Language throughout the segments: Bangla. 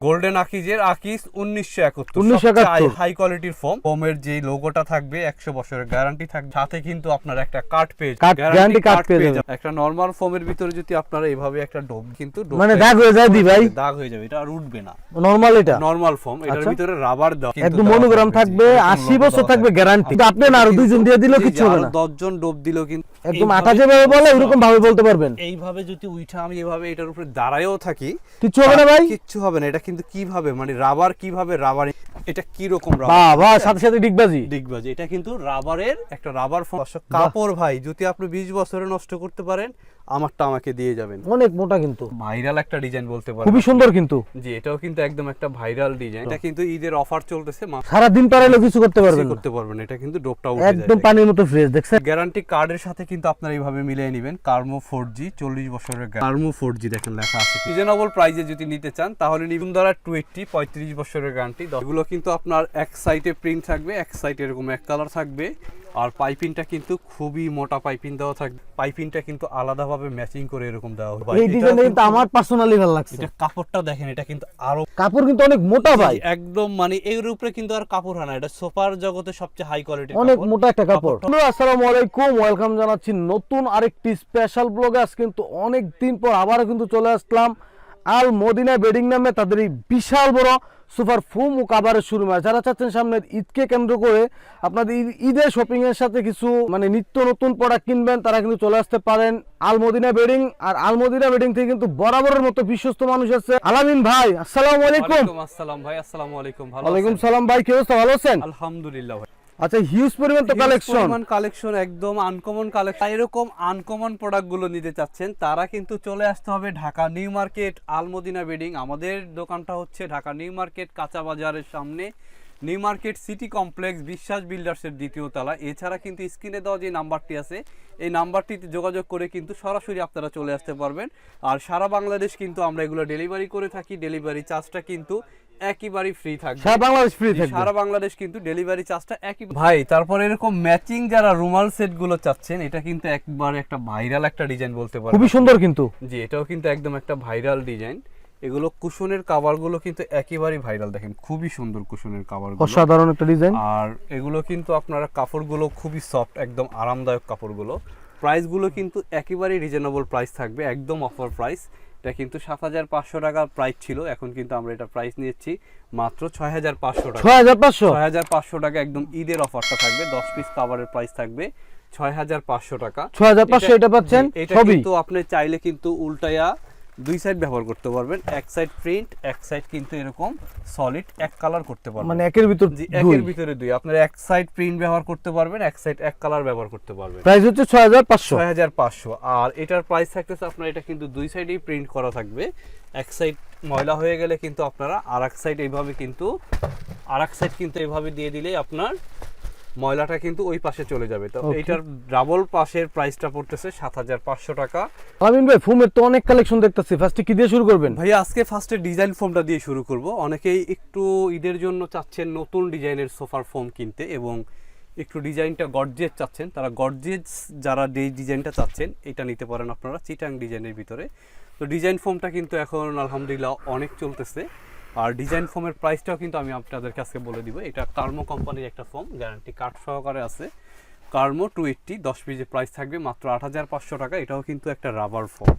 গোল্ডেন আকিজের আকিস উনিশশো একাত্তর 1971 হাই কোয়ালিটির ফোম ফোমের যে লোগোটা থাকবে একশো বছরের গ্যারান্টি থাকবে। সাথে কিন্তু আপনার একটা পেয়ে Card- guarantee card পেয়ে যাবেন। একটা নর্মাল ফোমের ভিতরে যদি আপনারা এইভাবে একটা ডোব কিন্তু মানে দাগ হয়ে যায় দি ভাই। দাগ হয়ে যাবে এটা আর উঠবে না। নরমাল এটা? নর্মাল ফোম এটার আচ্ছা। ভিতরে রাবার দাও একদম মনোগ্রাম থাকবে আশি বছর থাকবে গ্যারান্টি আপনি না আরও দুইজন দিয়ে দিলেও কিছু হবে না। দশ জন ডোব দিলেও কিন্তু একদম আটা যেভাবে বলে ওরকম ভাবে বলতে পারবেন। এইভাবে যদি উঠা আমি এভাবে এটার উপরে দাঁড়ায়ও থাকি কিচ্ছু হবে না ভাই। কিচ্ছু হবে না এটা কিন্তু কীভাবে? মানে রাবার কীভাবে রাবার এটা কি রকম রাবার বাবা সাথে সাথে ডিগবাজি। ডিগবাজি। এটা কিন্তু রাবারের একটা রাবার কাপড় ভাই যদি আপনি 20 বছরে নষ্ট করতে পারেন আমারটা আমাকে দিয়ে যাবেন। অনেক মোটা কিন্তু। ভাইরাল একটা ডিজাইন বলতে পারেন। খুবই সুন্দর কিন্তু। জি এটাও কিন্তু একদম একটা ভাইরাল ডিজাইন এটা কিন্তু ঈদের অফার চলতেছে সারা দিন পারাইলেও কিছু করতে পারবেন না। করতে পারবেন এটা কিন্তু ডোপটা উঠে একদম পানির মতো ফ্রেশ দেখছেন? গ্যারান্টি কার্ডের সাথে কিন্তু আপনারা এইভাবে মিলিয়ে নেবেন কার্মো ফোর জি চল্লিশ বছরের কার্মো ফোর জি দেখেন লেখা আছে। রিজনেবল প্রাইসে যদি নিতে চান তাহলে নিবুন দ্বারা টু এইটটি পঁয়ত্রিশ বছরের গ্যারান্টি এগুলো কিন্তু আপনার এক সাইডে প্রিন্ট থাকবে এক সাইডে এরকম এক কালার থাকবে। আর পাইপিংটা কিন্তু খুবই মোটা পাইপিং দেওয়া থাকবে। পাইপিংটা কিন্তু আলাদাভাবে ম্যাচিং করে এরকম দেওয়া হবে এই ডিজাইনটা কিন্তু আমার পার্সোনালি ভালো লাগছে। এটা কাপড়টা দেখেন এটা কিন্তু আরও কাপড় কিন্তু অনেক মোটা ভাই। একদম মানে এর উপরে কিন্তু আর কাপড় হয় না। এটা সোফার জগতে সবচেয়ে হাই কোয়ালিটি অনেক মোটা একটা কাপড়। আসসালামু আলাইকুম ওয়েলকাম জানাচ্ছি নতুন আরেকটি স্পেশাল ব্লগে আজ কিন্তু অনেক দিন পর আবার কিন্তু চলে আসলাম আল মদিনা বেডিং নামে তাদের এই বিশাল বড় সুপার ফুম ও কাবারের শুরু হয় যারা চাচ্ছেন সামনের ঈদকে কেন্দ্র করে আপনাদের ঈদ- ঈদের শপিং এর সাথে কিছু মানে নিত্য নতুন প্রোডাক্ট কিনবেন তারা কিন্তু চলে আসতে পারেন আলমদিনা বেডিং আর আলমদিনা বেডিং থেকে কিন্তু বরাবরের মতো বিশ্বস্ত মানুষ আছে আলামিন ভাই আসসালাম আলাইকুম। আসসালাম ভাই আসসালামু আলাইকুম ভালো আলাইকুম সালাম ভাই কি অবস্থা? ভালো আছেন? আলহামদুলিল্লাহ ভাই। আচ্ছা হিউজ পরিমাণ তো কালেকশন কালেকশন একদম আনকমন কালেকশন এরকম আনকমন প্রোডাক্টগুলো নিতে চাচ্ছেন তারা কিন্তু চলে আসতে হবে Dhaka new market Almadina bedding আমাদের দোকানটা হচ্ছে ঢাকা নিউ মার্কেট কাঁচা বাজারের সামনে। নিউ মার্কেট সিটি কমপ্লেক্স বিশ্বাস বিল্ডার্সের দ্বিতীয় তলা। এছাড়া কিন্তু স্ক্রিনে দেওয়া যে নাম্বারটি আছে এই নাম্বারটিতে যোগাযোগ করে কিন্তু সরাসরি আপনারা চলে আসতে পারবেন। আর সারা বাংলাদেশ কিন্তু আমরা এগুলো ডেলিভারি করে থাকি। ডেলিভারি চার্জটা কিন্তু একেবারেই ফ্রি থাকবে। সারা বাংলাদেশ ফ্রি থাকবে। সারা বাংলাদেশ কিন্তু ডেলিভারি চার্জটা একই। ভাই তারপর এরকম ম্যাচিং যারা রুমাল সেটগুলো চাচ্ছেন এটা কিন্তু একবার একটা ভাইরাল একটা ডিজাইন বলতে পারেন খুবই সুন্দর কিন্তু। জি এটাও কিন্তু একদম একটা ভাইরাল ডিজাইন এগুলো কুশনের কাভারগুলো কিন্তু একেবারেই ভাইরাল দেখেন খুবই সুন্দর কুশনের কাভারগুলো। অসাধারণ একটা ডিজাইন আর এগুলো কিন্তু আপনারা কাপড়গুলো খুবই সফট একদম আরামদায়ক কাপড়গুলো। প্রাইসগুলো কিন্তু একেবারেই রিজনেবল প্রাইস থাকবে একদম অফার প্রাইস এটা কিন্তু সাত হাজার পাঁচশো টাকা প্রাইস ছিল। এখন কিন্তু আমরা এটা প্রাইস নিয়েছি মাত্র ছয় হাজার পাঁচশো টাকা। ছয় হাজার পাঁচশো? ছয় হাজার পাঁচশো টাকা একদম ঈদের অফারটা থাকবে দশ পিস কাভারের প্রাইস থাকবে ছয় হাজার পাঁচশো টাকা। ছয় হাজার পাঁচশো এটা পাচ্ছেন এটা কিন্তু আপনি চাইলে কিন্তু উল্টায়া দুই সাইড ব্যবহার করতে পারবেন এক সাইড প্রিন্ট এক সাইড কিন্তু এরকম সলিড এক কালার করতে পারবেন। মানে একের ভিতর একের ভিতরে দুই। আপনার এক সাইড প্রিন্ট ব্যবহার করতে পারবেন এক সাইড এক কালার ব্যবহার করতে পারবেন। প্রাইস হচ্ছে ছয় হাজার পাঁচশো। ছয় হাজার পাঁচশো। আর এটার প্রাইস থাকতেছে আপনার এটা কিন্তু দুই সাইডেই প্রিন্ট করা থাকবে। এক সাইড ময়লা হয়ে গেলে কিন্তু আপনারা আর এক সাইড এইভাবে কিন্তু আর এক সাইড কিন্তু এইভাবে দিয়ে দিলেই আপনার ময়লাটা কিন্তু ওই পাশে চলে যাবে। তো এইটার ডাবল পাশের প্রাইসটা পড়তেছে সাত হাজার পাঁচশো টাকা। আমিন ভাই ফুমের তো অনেক কালেকশন দেখতেছি। ফার্স্টে কি দিয়ে শুরু করবেন? ভাইয়া আজকে ফার্স্টে ডিজাইন ফোমটা দিয়ে শুরু করব। অনেকেই একটু ঈদের জন্য চাচ্ছেন নতুন ডিজাইনের সোফার ফোম কিনতে এবং একটু ডিজাইনটা গর্জিয়াস চাচ্ছেন। তারা গর্জিয়াস যারা যে ডিজাইনটা চাচ্ছেন এটা নিতে পারেন আপনারা চিটাং ডিজাইনের ভিতরে। তো ডিজাইন ফোমটা কিন্তু এখন আলহামদুলিল্লাহ অনেক চলতেছে। আর ডিজাইন ফোমের প্রাইসটাও কিন্তু আমি আপনাদের কাছে বলে দিব। এটা কার্মো কোম্পানির একটা ফোম গ্যারান্টি কার্ড সহকারে আছে। কার্মো টু এইটটি দশ পিসের প্রাইস থাকবে মাত্র আট হাজার পাঁচশো টাকা। এটাও কিন্তু একটা রাবার ফোম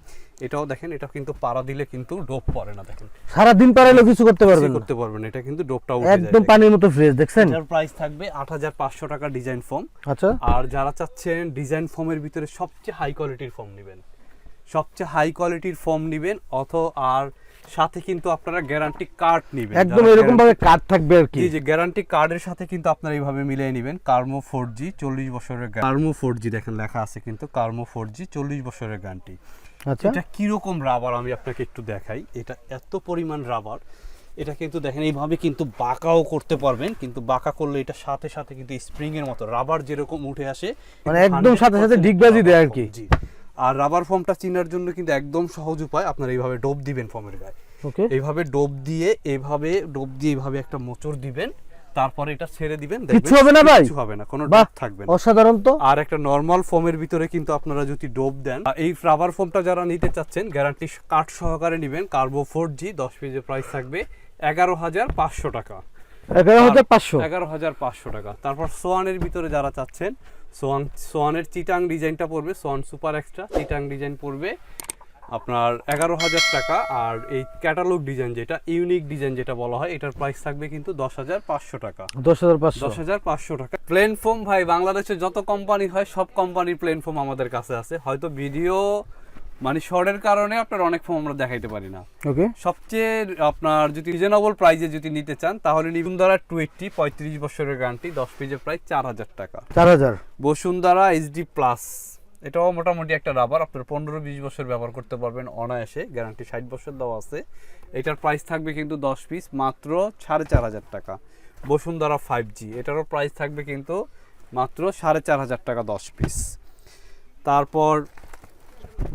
এটাও দেখেন এটা কিন্তু পাড়া দিলে কিন্তু ডোপ পড়ে না দেখেন। সারা দিন পারাইলেও কিছু করতে পারবেন করতে পারবেন এটা কিন্তু ডোপটা উঠে একদম পানির মতো ফ্রেশ দেখছেন? এটার প্রাইস থাকবে আট হাজার পাঁচশো টাকা ডিজাইন ফোম আচ্ছা। আর যারা চাচ্ছেন ডিজাইন ফোমের ভিতরে সবচেয়ে হাই কোয়ালিটির ফোম নেবেন। সবচেয়ে হাই কোয়ালিটির ফোম নেবেন অথ আর সাথে কিন্তু আপনারা গ্যারান্টি কার্ড নেবেন। একদম এরকম ভাবে কাট থাকবে আর কি। জি গ্যারান্টি কার্ডের সাথে কিন্তু আপনারা এইভাবে মিলিয়ে নেবেন। কার্মো ফোর জি চল্লিশ বছরের কার্মো ফোর জি দেখেন লেখা আছে কিন্তু কার্মো ফোর জি চল্লিশ বছরের গ্যারান্টি আচ্ছা। এটা কীরকম রাবার আমি আপনাকে একটু দেখাই। এটা এত পরিমাণ রাবার এটা কিন্তু দেখেন এইভাবে কিন্তু বাঁকাও করতে পারবেন। কিন্তু বাঁকা করলে এটা সাথে সাথে কিন্তু স্প্রিং এর মতো রাবার যেরকম উঠে আসে মানে একদম সাথে সাথে ডিগবাজি দেয় আর কি। জি। আর রাবার ফর্মটা চিনার জন্য কিন্তু একদম সহজ উপায় আপনারা এইভাবে ডোব দিবেন ফর্মের গায়ে। ওকে এইভাবে ডোব দিয়ে এইভাবে ডোব দিয়ে এইভাবে একটা মোচড় দিবেন তারপরে এটা ছেড়ে দিবেন কিচ্ছু হবে না ভাই? কিছু হবে না কোনো ডোব থাকবে না। অসাধারণ তো। আর একটা নর্মাল ফোমের ভিতরে কিন্তু আপনারা যদি ডোব দেন এই রাবার ফোমটা যারা নিতে চাচ্ছেন গ্যারান্টি কাঠ সহকারে নেবেন কার্বো ফোর জি দশ পিসের প্রাইস থাকবে এগারো হাজার পাঁচশো টাকা। এগারো হাজার পাঁচশো। এগারো হাজার পাঁচশো টাকা। তারপর সোয়ানের ভিতরে যারা চাচ্ছেন সোয়ান সোয়ানের চিটাং ডিজাইনটা পড়বে সোয়ান সুপার এক্সট্রা। চিটাং ডিজাইন পড়বে আপনার এগারো হাজার টাকা আর এই ক্যাটালগ ডিজাইন যেটা ইউনিক ডিজাইন যেটা বলা হয় এটার প্রাইস থাকবে কিন্তু দশ হাজার পাঁচশো টাকা। দশ হাজার পাঁচশো। দশ হাজার পাঁচশো টাকা। প্লেন ফোম ভাই বাংলাদেশে যত কোম্পানি হয় সব কোম্পানির প্লেন ফোম আমাদের কাছে আছে। হয়তো ভিডিও মানে শর্টের কারণে আপনার অনেক ফোম আমরা দেখাইতে পারি না। ওকে। সবচেয়ে আপনার যদি রিজনেবল প্রাইজে যদি নিতে চান তাহলে নিবুন্ধরা টু এইটটি পঁয়ত্রিশ বছরের গ্যারান্টি দশ পেজের প্রায় চার হাজার টাকা। চার হাজার। বসুন্ধরা এইচডি প্লাস এটাও মোটামুটি একটা রাবার আপনার পনেরো বিশ বছর ব্যবহার করতে পারবেন অনায়াসে গ্যারান্টি ষাট বছর দেওয়া আছে। এটার প্রাইস থাকবে কিন্তু দশ পিস মাত্র সাড়ে চার হাজার টাকা। বসুন্ধরা ফাইভ জি এটারও প্রাইস থাকবে কিন্তু মাত্র সাড়ে চার হাজার টাকা দশ পিস তারপর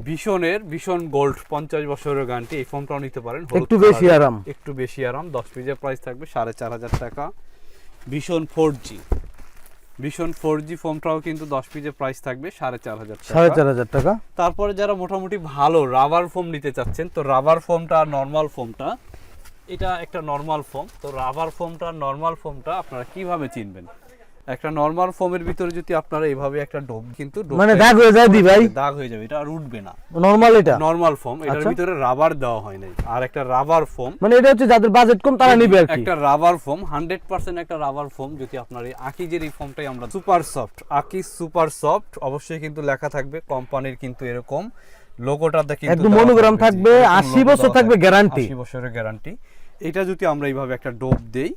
ভীষণের ভীষণ গোল্ড পঞ্চাশ বছরের গানটি এই ফোনটাও নিতে পারেন। একটু বেশি আরাম। একটু বেশি আরাম দশ পিসের প্রাইস থাকবে সাড়ে চার হাজার টাকা। ভীষণ ফোর জি ভীষণ ফোর জি ফোনটাও কিন্তু দশ পিসের প্রাইস থাকবে সাড়ে চার হাজার সাড়ে চার হাজার টাকা। তারপরে যারা মোটামুটি ভালো রাবার ফোম নিতে চাচ্ছেন তো রাবার ফোমটা আর নর্মাল ফোমটা এটা একটা নর্মাল ফোম তো রাবার ফোমটা নর্মাল ফোমটা আপনারা কীভাবে চিনবেন? একটা নরমাল ফোমের ভিতরে যদি আপনারা এইভাবে একটা ডোব কিন্তু মানে দাগ হয়ে যায় দি ভাই? দাগ হয়ে যাবে এটা আর উঠবে না। নরমাল এটা? নর্মাল ফোম এটার আচ্ছা। ভিতরে রাবার দেওয়া হয় নাই। আর একটা রাবার ফোম মানে এটা হচ্ছে যাদের বাজেট কম তারা নিবে আর কি। একটা রাবার ফোম হান্ড্রেড পার্সেন্ট একটা রাবার ফোম যদি আপনার এই আকিজের এই ফোমটাই আমরা সুপার সফট আকি সুপার সফট অবশ্যই কিন্তু লেখা থাকবে কোম্পানির কিন্তু এরকম লোগোটা দেখে একদম monogram থাকবে, 80 বছর থাকবে গ্যারান্টি আশি বছরের গ্যারান্টি এটা যদি আমরা এইভাবে একটা ডোব দেই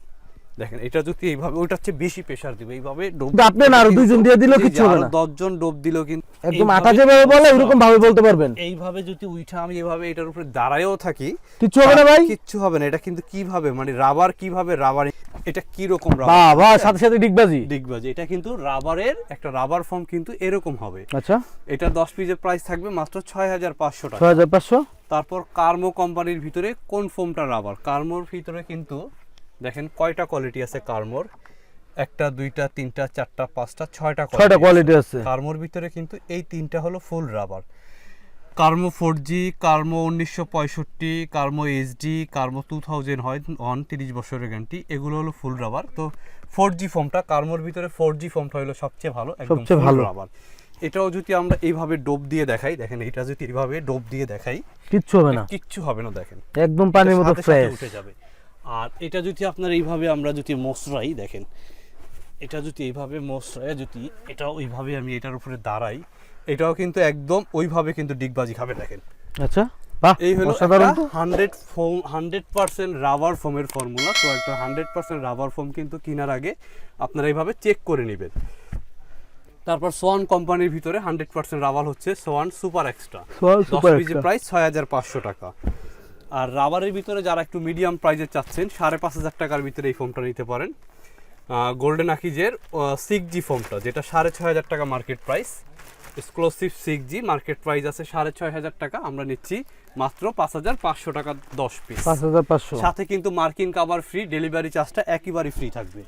দেখেন এটা যদি এইভাবে ওইটা হচ্ছে বেশি প্রেসার দিবে। এইভাবে ডোব আপনি না আরও দুইজন দিয়ে দিলেও কিচ্ছু হবে না। দশজন ডোব দিলেও কিন্তু একদম আটা যেভাবে বলে ওইরকম ভাবে বলতে পারবেন। এইভাবে যদি উঠা আমি এভাবে এটার উপরে দাঁড়ায়ও থাকি কিচ্ছু হবে না ভাই। কিচ্ছু হবে না। এটা কিন্তু কীভাবে মানে রাবার কীভাবে রাবার এটা কি রকম রাবার বাবা সাথে সাথে ডিগবাজি। ডিগবাজি এটা কিন্তু রাবারের একটা রাবার ফর্ম কিন্তু এরকম হবে। আচ্ছা। এটা দশ পিসের প্রাইস থাকবে মাত্র ছয় হাজার পাঁচশো টাকা। ছয় হাজার পাঁচশো? তারপর কার্মো কোম্পানির ভিতরে কোন ফোমটা রাবার কার্মোর ভিতরে কিন্তু দেখেন কয়টা কোয়ালিটি আছে কার্মোর? একটা দুইটা তিনটা চারটা পাঁচটা ছয়টা ছয়টা কোয়ালিটি আছে। কার্মোর ভিতরে কিন্তু এই তিনটা হলো ফুল রাবার কার্মো ফোর জি কার্মো উনিশশো পঁয়ষট্টি কার্মো এইচডি কার্মো টু থাউজেন্ড হয় অন তিরিশ বছরের গ্যারান্টি এগুলো হলো ফুল রাবার তো ফোর জি ফোমটা কার্মোর ভিতরে ফোর জি ফোমটা হলো সবচেয়ে ভালো একদম ভালো। রাবার এটাও যদি আমরা এইভাবে ডোব দিয়ে দেখাই দেখেন এটা যদি এইভাবে ডোব দিয়ে দেখাই কিচ্ছু হবে না। কিচ্ছু হবে না দেখেন। একদম পানির মতো ফ্রেশ উঠে যাবে। আর এটা যদি আপনার এইভাবে আমরা যদি মশরাই দেখেন এটা যদি এইভাবে মশরাই যদি এটা ওইভাবে আমি এটার উপরে দাঁড়াই এটাও কিন্তু একদম ওইভাবে কিন্তু ডিগবাজি খাবে দেখেন। আচ্ছা এই হলো hundred foam hundred percent rubber ফোমের ফর্মুলা তো একটা হান্ড্রেড পার্সেন্ট রাবার ফোম কিন্তু কেনার আগে আপনারা এইভাবে চেক করে নেবেন। তারপর সোয়ান কোম্পানির ভিতরে হান্ড্রেড পার্সেন্ট রাবার হচ্ছে সোয়ান সুপার এক্সট্রা। দশ পিসের প্রাইস ছয় হাজার পাঁচশো টাকা। আর রাবারের ভিতরে যারা একটু মিডিয়াম প্রাইজে চাচ্ছেন সাড়ে পাঁচ হাজার টাকার ভিতরে এই ফোমটা নিতে পারেন। গোল্ডেন আকিজের সিক্স জি ফোমটা যেটা সাড়ে ছয় হাজার টাকা market price exclusive six G market price আছে সাড়ে ছয় হাজার টাকা। আমরা নিচ্ছি মাত্র পাঁচ হাজার পাঁচশো টাকা দশ পিস পাঁচ হাজার পাঁচশো। সাথে কিন্তু মার্কিন কাবার ফ্রি ডেলিভারি চার্জটা একেবারেই ফ্রি থাকবে।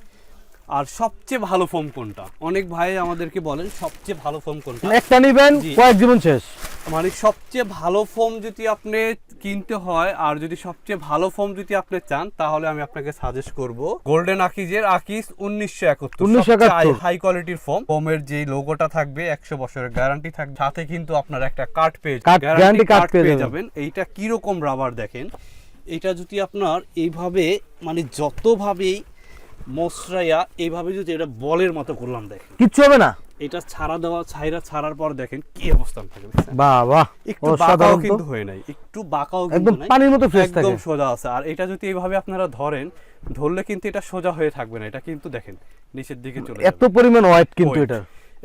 আর সবচেয়ে ভালো ফোম কোনটা? অনেক ভাই আমাদেরকে বলেন সবচেয়ে ভালো ফোম কোনটা। একটা নিবেন। কয়েক জীবন শেষ। মানে সবচেয়ে ভালো ফোম যদি আপনি কিনতে হয় আর যদি সবচেয়ে ভালো ফোম যদি আপনি চান তাহলে আমি আপনাকে সাজেস্ট করব গোল্ডেন আকিজের আকিস উনিশশো একাত্তর। 1971 হাই কোয়ালিটির ফোম। ফোমের যে লোগোটা থাকবে একশো বছরের গ্যারান্টি থাকবে। সাথে কিন্তু আপনার একটা কার্ড পেয়ে card card পেয়ে। যাবেন। এইটা কীরকম রাবার দেখেন? এটা যদি আপনার এইভাবে মানে যতভাবেই মশরাইয়া এইভাবে যদি এটা বলের মতো করলাম দেখেন। কিচ্ছু হবে না? এটা ছাড়া দেওয়া ছাইরা ছাড়ার পর দেখেন কি অবস্থান থাকে? বাহ বাহ একটু বাঁকাও কিন্তু হয়ে নাই একটু বাঁকাও একদম পানির মতো ফ্রেশ থাকে। একদম সোজা আছে। আর এটা যদি এইভাবে আপনারা ধরেন ধরলে কিন্তু এটা সোজা হয়ে থাকবে না। এটা কিন্তু দেখেন নিচের দিকে চলে এত পরিমাণ ওয়েট কিন্তু এটা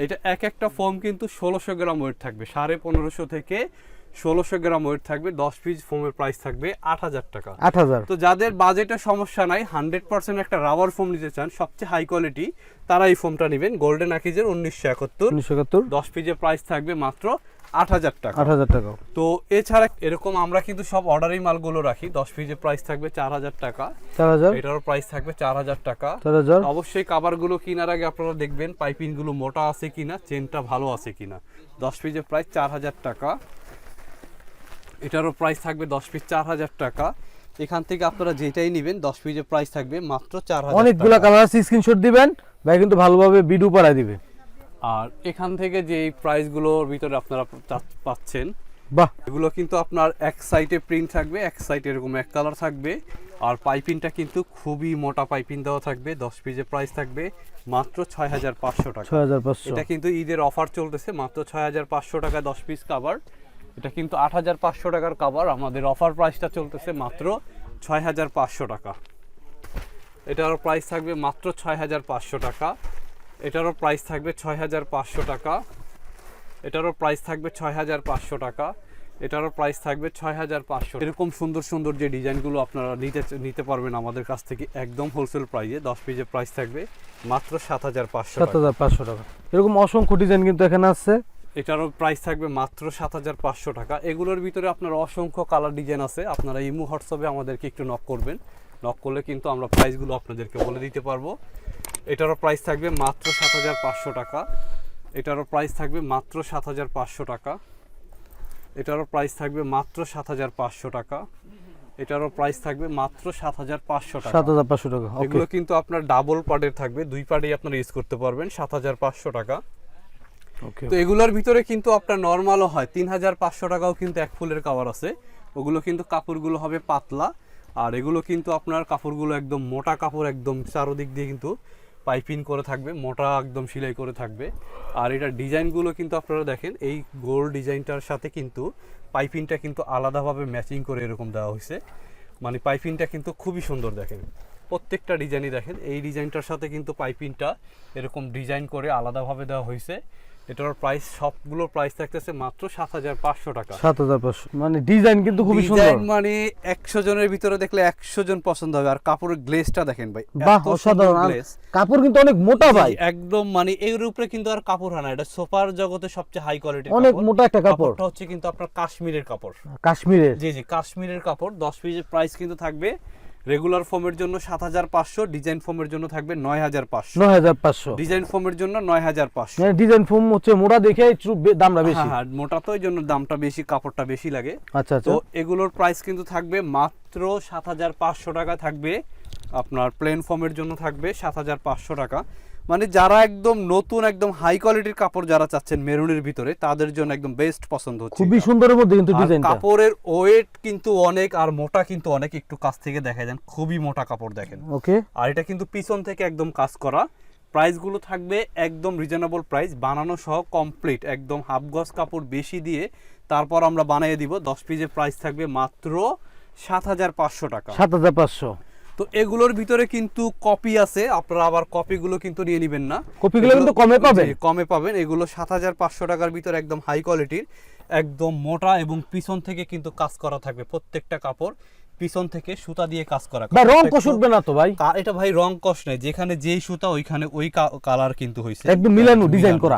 এটা এক একটা ফর্ম কিন্তু ষোলোশো গ্রাম ওয়েট থাকবে। সাড়ে পনেরোশো থেকে ষোলোশো গ্রাম ওয়েট থাকবে দশ পিস ফোমের প্রাইস থাকবে আট হাজার টাকা। আট হাজার। তো যাদের বাজেটের সমস্যা নাই হান্ড্রেড পার্সেন্ট একটা রাবার ফোম নিতে চান সবচেয়ে হাই কোয়ালিটি তারা এই ফোমটা নেবেন। গোল্ডেন আকিজের উনিশশো একাত্তর। উনিশশো একাত্তর। দশ পিসের প্রাইস থাকবে মাত্র আট হাজার টাকা। আট হাজার টাকা। তো এছাড়া এরকম আমরা কিন্তু সব অর্ডারি মালগুলো রাখি। দশ পিসের প্রাইস থাকবে চার হাজার টাকা। চার হাজার। এটারও প্রাইস থাকবে চার হাজার টাকা। চার হাজার। অবশ্যই কাবারগুলো কেনার আগে আপনারা দেখবেন পাইপিংগুলো মোটা আছে কিনা চেনটা ভালো আছে কিনা। দশ পিসের প্রাইস চার হাজার টাকা। এটারও প্রাইস থাকবে দশ পিস চার হাজার টাকা। এখান থেকে আপনারা যেটাই নেবেন দশ পিসের প্রাইস থাকবে মাত্র চার হাজার অনেকগুলা কালার আছে স্ক্রিনশট দিবেন ভাই কিন্তু ভালোভাবে ভিডিও পাঠাই দিবে। আর এখান থেকে যে প্রাইসগুলোর ভিতরে আপনারা পাচ্ছেন বাহ। এগুলো কিন্তু আপনার এক সাইডে প্রিন্ট থাকবে এক সাইডে এরকম এক কালার থাকবে। আর পাইপিংটা কিন্তু খুবই মোটা পাইপিং দেওয়া থাকবে দশ পিসের প্রাইস থাকবে মাত্র ছয় হাজার পাঁচশো টাকা। ছয় হাজার পাঁচশো। এটা কিন্তু ঈদের অফার চলতেছে মাত্র ছয় হাজার পাঁচশো টাকা দশ পিস কাভার এটা কিন্তু আট হাজার পাঁচশো টাকার কাভার আমাদের অফার প্রাইসটা চলতেছে মাত্র ছয় হাজার পাঁচশো টাকা। এটারও প্রাইস থাকবে মাত্র ছয় হাজার পাঁচশো টাকা। এটারও প্রাইস থাকবে ছয় হাজার পাঁচশো টাকা। এটারও প্রাইস থাকবে ছয় হাজার পাঁচশো টাকা। এটারও প্রাইস থাকবে ছয় হাজার পাঁচশো এরকম সুন্দর সুন্দর যে ডিজাইনগুলো আপনারা নিতে নিতে পারবেন আমাদের কাছ থেকে একদম হোলসেল প্রাইসে দশ পিসের প্রাইস থাকবে মাত্র সাত হাজার পাঁচশো সাত হাজার পাঁচশো টাকা। এরকম অসংখ্য ডিজাইন কিন্তু এখানে আছে। এটারও প্রাইস থাকবে মাত্র সাত হাজার পাঁচশো টাকা। এগুলোর ভিতরে আপনার অসংখ্য কালার ডিজাইন আছে। আপনারা ইমু হোয়াটসঅ্যাপে আমাদেরকে একটু নক করবেন। নক করলে কিন্তু আমরা প্রাইসগুলো আপনাদেরকে বলে দিতে পারব। এটারও প্রাইস থাকবে মাত্র সাত হাজার পাঁচশো টাকা। এটারও প্রাইস থাকবে মাত্র সাত হাজার পাঁচশো টাকা। এটারও প্রাইস থাকবে মাত্র সাত হাজার পাঁচশো টাকা। এটারও প্রাইস থাকবে মাত্র সাত হাজার পাঁচশো টাকা। সাত হাজার পাঁচশো টাকা এগুলো কিন্তু আপনার ডাবল পার্টের থাকবে। দুই পার্টেই আপনারা ইউজ করতে পারবেন সাত হাজার পাঁচশো টাকা। তো এগুলোর ভিতরে কিন্তু আপনার নর্মালও হয়। তিন হাজার পাঁচশো টাকাও কিন্তু এক ফুলের কাভার আছে। ওগুলো কিন্তু কাপড়গুলো হবে পাতলা। আর এগুলো কিন্তু আপনার কাপড়গুলো একদম মোটা কাপড় একদম চারোদিক দিয়ে কিন্তু পাইপিং করে থাকবে মোটা একদম সেলাই করে থাকবে। আর এটা ডিজাইনগুলো কিন্তু আপনারা দেখেন এই গোল ডিজাইনটার সাথে কিন্তু পাইপিংটা কিন্তু আলাদাভাবে ম্যাচিং করে এরকম দেওয়া হয়েছে। মানে পাইপিংটা কিন্তু খুবই সুন্দর দেখেন। প্রত্যেকটা ডিজাইনই দেখেন এই ডিজাইনটার সাথে কিন্তু পাইপিংটা এরকম ডিজাইন করে আলাদাভাবে দেওয়া হয়েছে। এটার প্রাইস সবগুলোর প্রাইস থাকতেছে মাত্র সাত হাজার পাঁচশো টাকা। সাত হাজার পাঁচশো। মানে ডিজাইন কিন্তু খুবই সুন্দর। মানে একশো জনের ভিতরে দেখলে একশো জন পছন্দ হবে। আর কাপড়ের গ্লেজটা দেখেন ভাই অসাধারণ। কাপড় কিন্তু অনেক মোটা ভাই। একদম মানে এর উপরে কিন্তু আর কাপড় হয় না। এটা সোফার জগতে সবচেয়ে হাই কোয়ালিটির অনেক মোটা একটা কাপড়। হচ্ছে কিন্তু আপনার কাশ্মীরের কাপড়। কাশ্মীরের। জি জি কাশ্মীরের কাপড়। দশ পিসের প্রাইস কিন্তু থাকবে রেগুলার ফর্মের জন্য সাত হাজার পাঁচশো ডিজাইন ফর্মের জন্য থাকবে নয় হাজার পাঁচশো। নয় হাজার পাঁচশো। ডিজাইন ফর্মের জন্য নয় হাজার পাঁচশো। মানে ডিজাইন ফর্ম হচ্ছে মোটা দেখে একটু দামটা বেশি। হ্যাঁ হ্যাঁ মোটা তো এই জন্য দামটা বেশি কাপড়টা বেশি লাগে। আচ্ছা আচ্ছা। তো এগুলোর প্রাইস কিন্তু থাকবে মাত্র সাত হাজার পাঁচশো টাকা থাকবে। আপনার প্লেন ফর্মের জন্য থাকবে সাত হাজার পাঁচশো টাকা। মানে যারা একদম নতুন একদম হাই কোয়ালিটির কাপড় যারা চাচ্ছেন মেরুনের ভিতরে তাদের জন্য একদম বেস্ট পছন্দ হচ্ছে খুবই। সুন্দরের মধ্যে কিন্তু আর ডিজাইনটা কাপড়ের ওয়েট কিন্তু অনেক আর মোটা কিন্তু অনেক একটু কাছ থেকে দেখা যান খুবই মোটা কাপড় দেখেন। ওকে। আর এটা কিন্তু পিছন থেকে একদম কাজ করা। প্রাইসগুলো থাকবে একদম রিজনেবল প্রাইস বানানো সহ কমপ্লিট একদম হাফ গজ কাপড় বেশি দিয়ে তারপর আমরা বানিয়ে দিব। দশ পিসের প্রাইস থাকবে মাত্র সাত হাজার পাঁচশো টাকা। সাত হাজার পাঁচশো। তো এগুলোর ভিতরে কিন্তু কপি আছে। আপনারা আবার কপিগুলো কিন্তু নিয়ে নেবেন না। কপিগুলো কিন্তু কমে পাবেন। কমে পাবেন। এগুলো সাত হাজার পাঁচশো টাকার ভিতরে একদম হাই কোয়ালিটির একদম মোটা এবং পিছন থেকে কিন্তু কাজ করা থাকবে প্রত্যেকটা কাপড়। পিছন থেকে সুতা দিয়ে কাজ করা রং কষ উঠবে না তো ভাই। এটা ভাই রং কষ নেই। যেখানে যেই সুতা ওইখানে ওই কালার কিন্তু হয়েছে একদম মিলানো, ডিজাইন করা।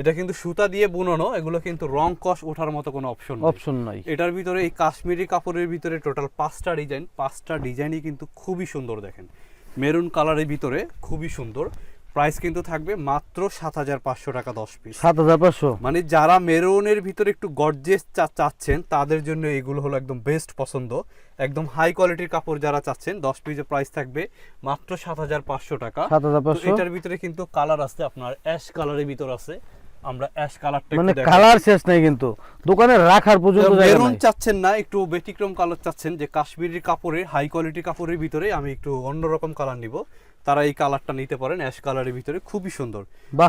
এটা কিন্তু সুতা দিয়ে বুননো এগুলো কিন্তু রং কষ ওঠার মতো কোনো অপশন অপশন নাই। এটার ভিতরে এই কাশ্মীরি কাপড়ের ভিতরে টোটাল পাঁচটা ডিজাইন পাঁচটা ডিজাইনই কিন্তু খুবই সুন্দর দেখেন। মেরুন কালারের ভিতরে খুবই সুন্দর। প্রাইস কিন্তু থাকবে মাত্র সাত হাজার পাঁচশো টাকা দশ পিস সাত হাজার পাঁচশো? মানে যারা মেরুনের ভিতরে একটু গর্জেস চাচ্ছেন তাদের জন্য এগুলো হলো একদম বেস্ট পছন্দ। একদম হাই কোয়ালিটির কাপড় যারা চাচ্ছেন দশ পিসের প্রাইস থাকবে মাত্র সাত হাজার পাঁচশো টাকা। সাত হাজার পাঁচশো? এটার ভিতরে কিন্তু কালার আছে আপনার অ্যাশ কালারের ভিতর আছে। আমরা অ্যাশ কালারটা মানে কালার শেষ নাই কিন্তু। দোকানে রাখার পর্যন্ত জায়গা নাই। চাচ্ছেন না একটু ব্যতিক্রম কালার চাচ্ছেন যে কাশ্মীরি কাপড়ের হাই কোয়ালিটি কাপড়ের ভিতরে আমি একটু অন্যরকম কালার নিব। তারা এই কালারটা নিতে পারেন অ্যাশ কালারের ভিতরে খুবই সুন্দর।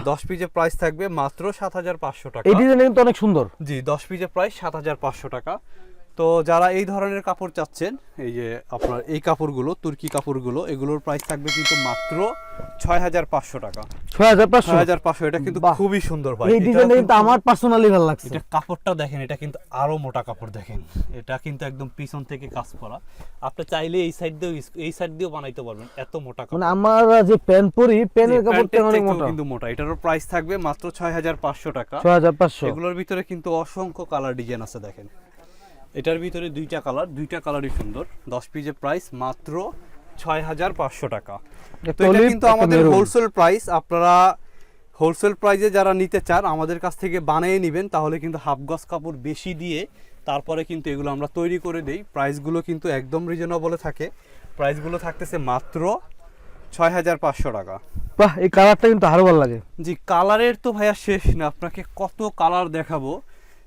দশ পিসের প্রাইস থাকবে মাত্র সাত হাজার পাঁচশো টাকা। এই ডিজাইন কিন্তু অনেক সুন্দর। জি দশ পিসের প্রাইস সাত হাজার পাঁচশো টাকা। তো যারা এই ধরনের কাপড় চাচ্ছেন এই যে আপনার এই কাপড়গুলো তুর্কি কাপড়গুলো এগুলোর প্রাইস থাকবে কিন্তু মাত্র ছয় হাজার পাঁচশো টাকা। ছয় হাজার পাঁচশো? হাজার পাঁচশো এটা কিন্তু খুবই সুন্দর ভাই। এই ডিজাইনটা কিন্তু কিন্তু- আমার পার্সোনালি ভালো লাগছে। এটা কাপড়টা দেখেন এটা কিন্তু আরও মোটা কাপড় দেখেন। এটা কিন্তু একদম পিছন থেকে কাজ করা। আপনি চাইলে এই সাইড দিয়েও এই সাইড দিয়েও বানাইতে পারবেন এত মোটা কাপড়। মানে আমার যে প্যান্ট পরি প্যান্টের কাপড়টা অনেক মোটা। কিন্তু মোটা। এটারও প্রাইস থাকবে মাত্র ছয় হাজার পাঁচশো টাকা। ছয় হাজার পাঁচশো। এগুলোর ভিতরে কিন্তু অসংখ্য কালার ডিজাইন আছে দেখেন। এটার ভিতরে দুইটা কালার দুইটা কালারই সুন্দর। দশ পিজের প্রাইস মাত্র ছয় হাজার পাঁচশো টাকা। তো এটা কিন্তু আমাদের হোলসেল প্রাইস আপনারা হোলসেল প্রাইসে যারা নিতে চান আমাদের কাছ থেকে বানিয়ে নেবেন তাহলে কিন্তু হাফ গজ কাপড় বেশি দিয়ে তারপরে কিন্তু এগুলো আমরা তৈরি করে দিই। প্রাইসগুলো কিন্তু একদম রিজনেবলে থাকে। প্রাইসগুলো থাকতেছে মাত্র ছয় হাজার পাঁচশো টাকা। বাহ এই কালারটা কিন্তু আরও ভালো লাগে। জি কালারের তো ভাইয়া শেষ না আপনাকে কত কালার দেখাবো।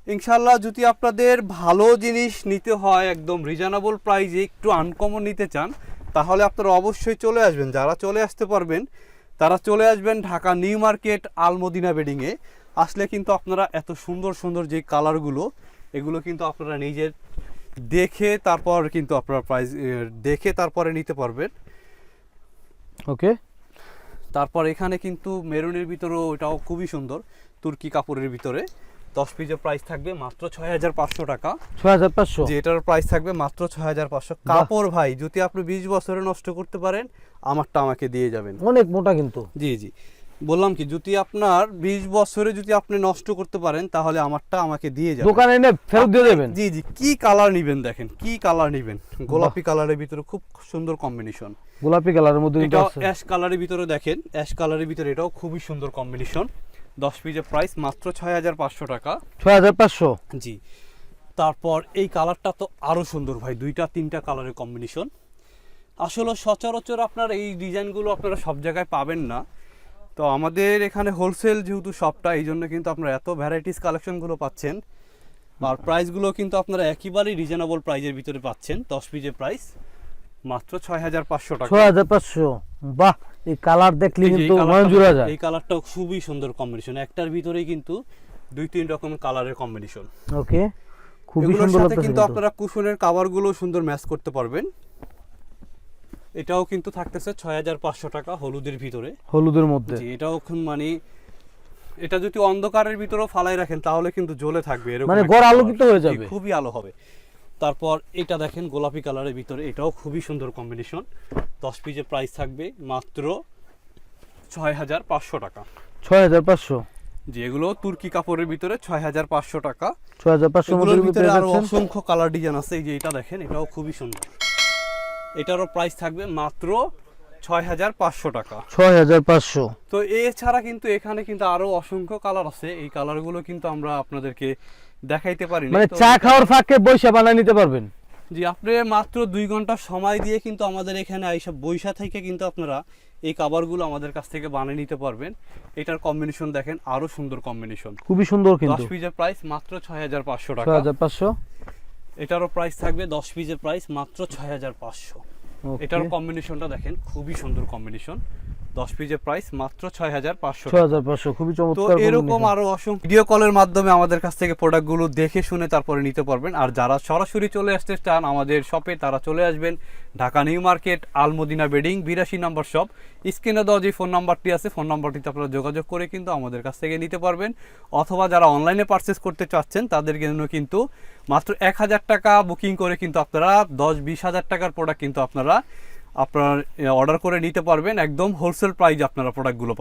ইনশাল্লাহ যদি আপনাদের ভালো জিনিস নিতে হয় একদম রিজনেবল প্রাইসে একটু আনকমন নিতে চান তাহলে আপনারা অবশ্যই চলে আসবেন। যারা চলে আসতে পারবেন তারা চলে আসবেন ঢাকা নিউ মার্কেট আলমদিনা বেডিংয়ে। আসলে কিন্তু আপনারা এত সুন্দর সুন্দর যে কালারগুলো এগুলো কিন্তু আপনারা নিজের দেখে তারপর কিন্তু আপনারা প্রাইস দেখে তারপরে নিতে পারবেন। ওকে। তারপর এখানে কিন্তু মেরুনের ভিতরেও এটাও খুবই সুন্দর তুর্কি কাপড়ের ভিতরে। দশ পিসের প্রাইস থাকবে মাত্র ছয় হাজার পাঁচশো টাকা। ছয় হাজার পাঁচশো? যেটার প্রাইস থাকবে মাত্র ছয় হাজার পাঁচশো। কাপড় ভাই যদি আপনি বিশ বছরে নষ্ট করতে পারেন আমারটা আমাকে দিয়ে যাবেন। অনেক মোটা কিন্তু। জি জি। বললাম কি যদি আপনার বিশ বছরে যদি আপনি নষ্ট করতে পারেন তাহলে আমারটা আমাকে দিয়ে যাবেন। দোকানে এনে ফেরত দিয়ে দেবেন? জি জি। কি কালার নিবেন দেখেন কি কালার নিবেন? গোলাপি কালারের ভিতরে খুব সুন্দর কম্বিনেশন গোলাপি কালারের মধ্যে এটা অ্যাশ কালারের ভিতরে দেখেন অ্যাশ কালারের ভিতরে এটাও খুবই সুন্দর কম্বিনেশন দশ পিসের প্রাইস মাত্র ছয় হাজার পাঁচশো টাকা। ছয় হাজার পাঁচশো? জি। তারপর এই কালারটা তো আরও সুন্দর ভাই দুইটা তিনটা কালারের কম্বিনেশন আসলে সচরাচর আপনার এই ডিজাইনগুলো আপনারা সব জায়গায় পাবেন না। তো আমাদের এখানে হোলসেল যেহেতু শপটা এই জন্য কিন্তু আপনারা এত ভ্যারাইটিস কালেকশনগুলো পাচ্ছেন। আর প্রাইসগুলো কিন্তু আপনারা একেবারেই রিজনেবল প্রাইজের ভিতরে পাচ্ছেন দশ পিসের প্রাইস মাত্র ছয় হাজার পাঁচশো টাকা। ছয় হাজার পাঁচশো। বাহ! এই কালার দেখলে কিন্তু মন কালারটা- জুড়ে যায়। এই কালারটাও খুবই সুন্দর কম্বিনেশন একটার ভিতরেই কিন্তু দুই তিন রকমের কালারের কম্বিনেশন ওকে খুবই সুন্দর সাথে কিন্তু। আপনারা কুশনের কাভারগুলো সুন্দর ম্যাচ করতে পারবেন। এটাও কিন্তু থাকতেছে ছয় হাজার পাঁচশো টাকা হলুদের ভিতরে। হলুদের মধ্যে। জি এটাও মানে এটা যদি অন্ধকারের ভিতরেও ফালাই রাখেন তাহলে কিন্তু জ্বলে থাকবে এরকম মানে ঘর আলোকিত হয়ে যাবে। খুবই আলো হবে। তারপর এটা দেখেন গোলাপি কালারের ভিতরে এটাও খুবই সুন্দর কম্বিনেশন দশ পিসের প্রাইস থাকবে মাত্র ছয় হাজার পাঁচশো টাকা। ছয় হাজার পাঁচশো? জি এগুলো তুর্কি কাপড়ের ভিতরে ছয় হাজার পাঁচশো টাকা। ছয় হাজার পাঁচশো ভিতরে আরও অসংখ্য কালার ডিজাইন আছে এই যে এটা দেখেন এটাও খুবই সুন্দর। এটারও প্রাইস থাকবে মাত্র ছয় হাজার পাঁচশো টাকা। ছয় হাজার পাঁচশো। তো এছাড়া কিন্তু এখানে কিন্তু আরও অসংখ্য কালার আছে। এই কালারগুলো কিন্তু আমরা আপনাদেরকে দেখাইতে পারি মানে চা খাওয়ার ফাঁকে বৈশা বানায় নিতে পারবেন? জি আপনি মাত্র দুই ঘণ্টা সময় দিয়ে কিন্তু আমাদের এখানে এইসব বৈশা থেকে কিন্তু আপনারা এই কাভারগুলো আমাদের কাছ থেকে বানিয়ে নিতে পারবেন। এটার কম্বিনেশন দেখেন আরও সুন্দর কম্বিনেশন খুবই সুন্দর দশ কিন্তু পিসের প্রাইস মাত্র ছয় হাজার পাঁচশো ছয় টাকা হাজার পাঁচশো? এটারও প্রাইস থাকবে দশ পিসের প্রাইস মাত্র ছয় হাজার পাঁচশো। এটার কম্বিনেশনটা দেখেন খুবই সুন্দর কম্বিনেশন দশ পিসের প্রাইস মাত্র ছয় হাজার পাঁচশো ছয় হাজার পাঁচশো খুবই তো চমৎকার এরকম আরও অসংখ্য ভিডিও কলের মাধ্যমে আমাদের কাছ থেকে প্রোডাক্টগুলো দেখে শুনে তারপরে নিতে পারবেন। আর যারা সরাসরি চলে আসতে চান আমাদের শপে তারা চলে আসবেন Dhaka new market Almadina bedding বিরাশি নম্বর শপ স্ক্রিনে দেওয়া যে ফোন নাম্বারটি আছে ফোন নাম্বারটিতে আপনারা যোগাযোগ করে কিন্তু আমাদের কাছ থেকে নিতে পারবেন। অথবা যারা অনলাইনে পারচেস করতে চাচ্ছেন তাদের জন্য কিন্তু মাত্র এক হাজার টাকা বুকিং করে কিন্তু আপনারা দশ বিশ হাজার টাকার প্রোডাক্ট কিন্তু আপনারা আপনার অর্ডার করে নিতে পারবেন। একদম হোলসেল প্রাইজ আপনারা প্রোডাক্টগুলো